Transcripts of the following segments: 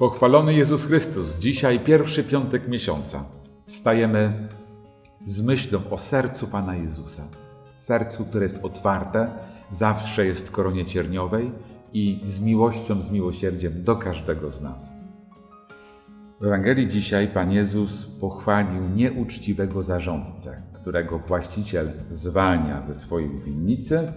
Pochwalony Jezus Chrystus, dzisiaj pierwszy piątek miesiąca. Stajemy z myślą o sercu Pana Jezusa. Sercu, które jest otwarte, zawsze jest w koronie cierniowej i z miłością, z miłosierdziem do każdego z nas. W Ewangelii dzisiaj Pan Jezus pochwalił nieuczciwego zarządcę, którego właściciel zwalnia ze swojej winnicy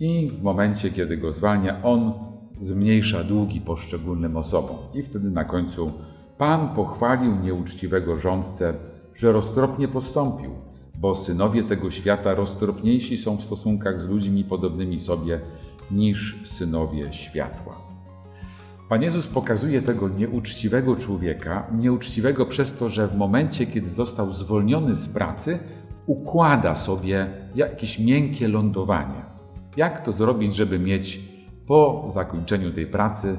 i w momencie, kiedy go zwalnia, on zmniejsza długi poszczególnym osobom. I wtedy na końcu Pan pochwalił nieuczciwego rządcę, że roztropnie postąpił, bo synowie tego świata roztropniejsi są w stosunkach z ludźmi podobnymi sobie niż synowie światła. Pan Jezus pokazuje tego nieuczciwego człowieka, nieuczciwego przez to, że w momencie, kiedy został zwolniony z pracy, układa sobie jakieś miękkie lądowanie. Jak to zrobić, żeby mieć po zakończeniu tej pracy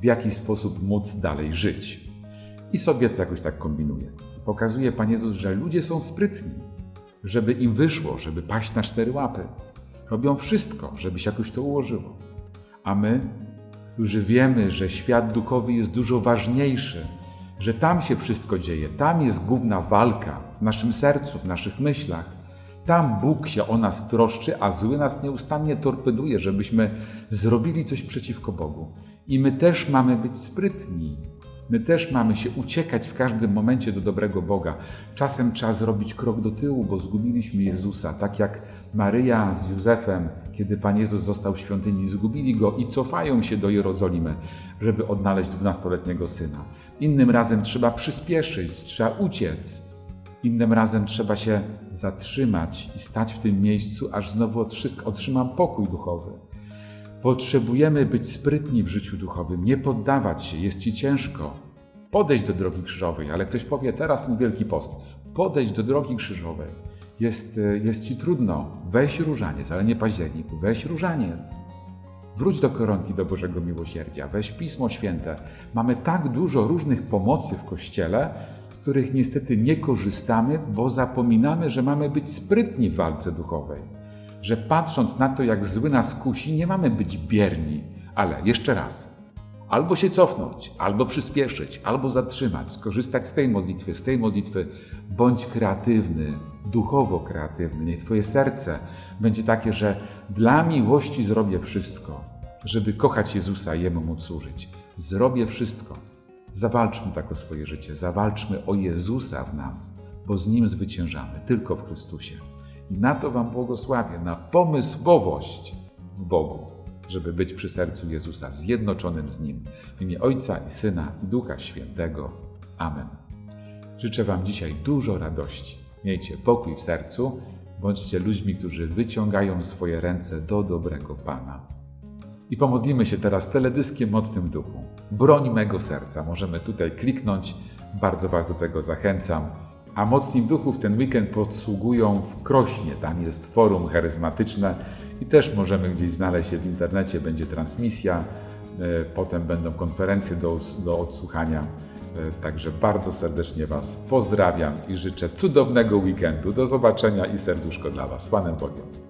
w jakiś sposób móc dalej żyć? I sobie to jakoś tak kombinuje. Pokazuje Pan Jezus, że ludzie są sprytni, żeby im wyszło, żeby paść na cztery łapy. Robią wszystko, żeby się jakoś to ułożyło. A my, którzy wiemy, że świat duchowy jest dużo ważniejszy, że tam się wszystko dzieje, tam jest główna walka w naszym sercu, w naszych myślach. Tam Bóg się o nas troszczy, a zły nas nieustannie torpeduje, żebyśmy zrobili coś przeciwko Bogu. I my też mamy być sprytni. My też mamy się uciekać w każdym momencie do dobrego Boga. Czasem trzeba zrobić krok do tyłu, bo zgubiliśmy Jezusa, tak jak Maryja z Józefem, kiedy Pan Jezus został w świątyni, zgubili go i cofają się do Jerozolimy, żeby odnaleźć dwunastoletniego syna. Innym razem trzeba przyspieszyć, trzeba uciec. Innym razem trzeba się zatrzymać i stać w tym miejscu, aż znowu otrzymam pokój duchowy. Potrzebujemy być sprytni w życiu duchowym, nie poddawać się, jest ci ciężko. Podejść do drogi krzyżowej, ale ktoś powie teraz niewielki post. Podejść do drogi krzyżowej. Jest, jest ci trudno. Weź różaniec, ale nie październik. Weź różaniec. Wróć do koronki do Bożego Miłosierdzia, weź Pismo Święte. Mamy tak dużo różnych pomocy w Kościele, z których niestety nie korzystamy, bo zapominamy, że mamy być sprytni w walce duchowej. Że patrząc na to, jak zły nas kusi, nie mamy być bierni, ale jeszcze raz. Albo się cofnąć, albo przyspieszyć, albo zatrzymać, skorzystać z tej modlitwy, z tej modlitwy. Bądź kreatywny, duchowo kreatywny. Niech Twoje serce będzie takie, że dla miłości zrobię wszystko, żeby kochać Jezusa i Jemu móc służyć. Zrobię wszystko. Zawalczmy tak o swoje życie, zawalczmy o Jezusa w nas, bo z Nim zwyciężamy, tylko w Chrystusie. I na to Wam błogosławię, na pomysłowość w Bogu, żeby być przy sercu Jezusa, zjednoczonym z Nim. W imię Ojca i Syna i Ducha Świętego. Amen. Życzę Wam dzisiaj dużo radości. Miejcie pokój w sercu, bądźcie ludźmi, którzy wyciągają swoje ręce do dobrego Pana. I pomodlimy się teraz teledyskiem Mocnym Duchu. Broń mego serca. Możemy tutaj kliknąć. Bardzo Was do tego zachęcam. A Mocni Duchu w ten weekend podsługują w Krośnie. Tam jest forum charyzmatyczne i też możemy gdzieś znaleźć się w internecie. Będzie transmisja, e, potem będą konferencje do, do odsłuchania. E, Także bardzo serdecznie Was pozdrawiam i życzę cudownego weekendu. Do zobaczenia i serduszko dla Was. Z Panem Bogiem.